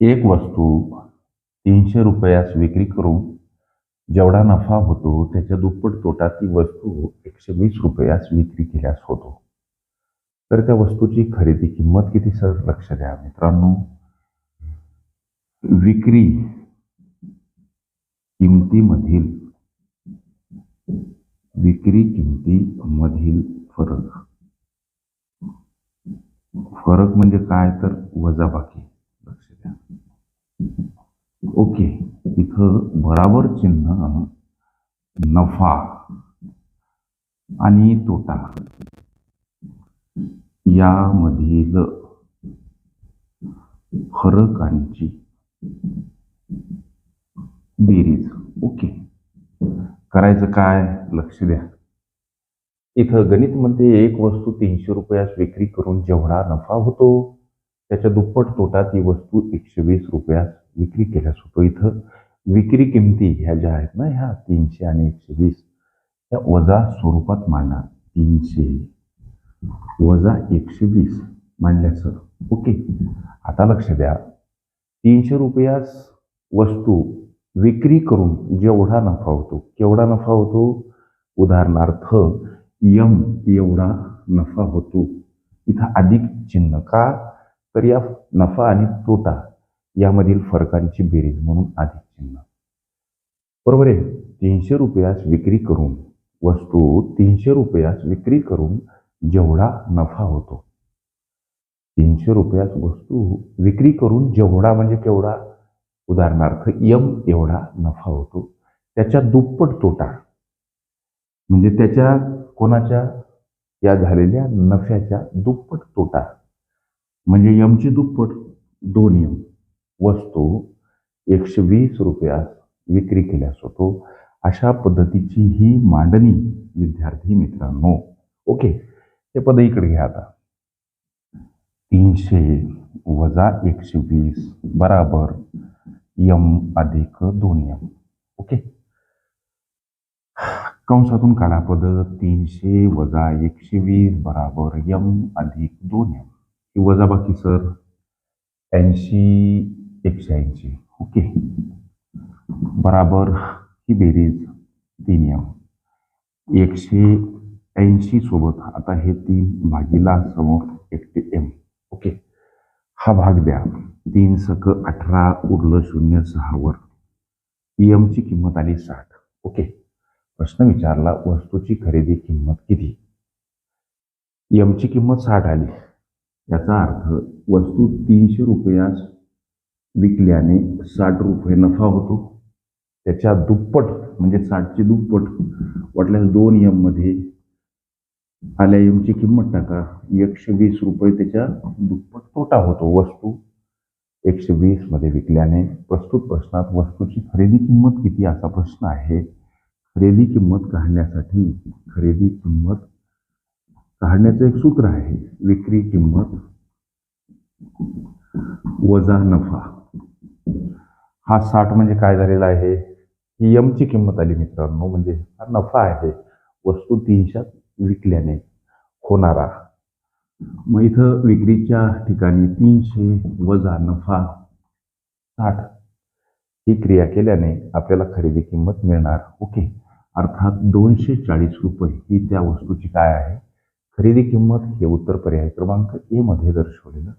एक वस्तू तीनशे रुपयास विक्री करून जेवढा नफा होतो त्याच्या दुप्पट तोटा ती वस्तू एकशे वीस रुपयास विक्री केल्यास होतो. तर त्या वस्तूची खरेदी किंमत किती सर? लक्ष द्या मित्रांनो. विक्री किमतीमधील विक्री किमतीमधील फरक. फरक म्हणजे काय? तर वजाबाकी. बाकी ओके. इथं बराबर चिन्ह नफा आणि तोटा. यामधील फरकांची बेरीज. ओके. करायचं काय? लक्ष द्या. इथं गणित म्हणते एक वस्तू तीनशे रुपयास विक्री करून जेवढा नफा होतो त्याच्या दुप्पट तोटा ती वस्तू एकशे वीस रुपयास विक्री केल्यास होतो. इथं विक्री किमती ह्या ज्या आहेत ना ह्या तीनशे आणि एकशे वीस त्या वजा स्वरूपात मांडणार. तीनशे वजा एकशे वीस मांडल्या सर ओके. आता लक्ष द्या. तीनशे रुपयास वस्तू विक्री करून जेवढा नफा होतो केवढा नफा होतो? उदाहरणार्थ यम एवढा नफा होतो. इथं अधिक चिन्ह का? तर या नफा आणि तोटा यामधील फरकांची बेरीज म्हणून अधिक चिन्ह. बरोबर आहे. तीनशे रुपयास विक्री करून वस्तू तीनशे रुपयास विक्री करून जेवढा नफा होतो. तीनशे रुपयास वस्तू विक्री करून जेवढा म्हणजे केवढा? उदाहरणार्थ यम एवढा नफा होतो. त्याच्या दुप्पट तोटा म्हणजे त्याच्या कोणाच्या? या झालेल्या नफ्याच्या दुप्पट तोटा. म्हणजे यमची दुप्पट दोन यम वस्तू एकशे वीस रुपयास विक्री केल्यास होतो. अशा पद्धतीची ही मांडणी विद्यार्थी मित्रांनो. ओके हे पद इकडे घ्या आता. तीनशे वजा एकशे वीस बराबर यम अधिक दोन यम ओके. कंसातून काढा पद. तीनशे वजा एकशे वीस बराबर यम अधिक दोन वजाबाकी सर. ऐंशी एकशे ऐंशी. ओके. बराबर. ही बेरीज तीन यम एकशे ऐंशी सोबत आता हे तीन भागीला समोर एकटे एम ओके. हा भाग द्या. तीन सक अठरा उरलं शून्य सहावर ची किंमत आली साठ. ओके. प्रश्न विचारला वस्तूची खरेदी किंमत किती? ची किंमत साठ आली. याचा अर्थ वस्तू तीनशे रुपयास विकल्याने साठ रुपये नफा होतो. त्याच्या दुप्पट म्हणजे साठची दुप्पट वाटल्यास दोन यममध्ये आल्या यमची किंमत टाका. एकशे वीस रुपये त्याच्या दुप्पट तोटा होतो. वस्तू एकशे वीसमध्ये विकल्याने प्रस्तुत प्रश्नात वस्तूची खरेदी किंमत किती असा प्रश्न आहे. खरेदी किंमत काढण्यासाठी खरेदी किंमत काढण्याचं एक सूत्र आहे विक्री किंमत वजा नफा. हा साठ म्हणजे काय झालेला आहे? ही यमची किंमत आली मित्रांनो म्हणजे हा नफा आहे वस्तू तीनशात विकल्याने होणारा. मग इथं विक्रीच्या ठिकाणी तीनशे वजा नफा साठ ही क्रिया केल्याने आपल्याला खरेदी किंमत मिळणार. ओके. अर्थात दोनशे चाळीस रुपये ही त्या वस्तूची काय आहे? खरेदी किंमत हे उत्तर पर्याय क्रमांक ए मध्ये दर्शवलेलं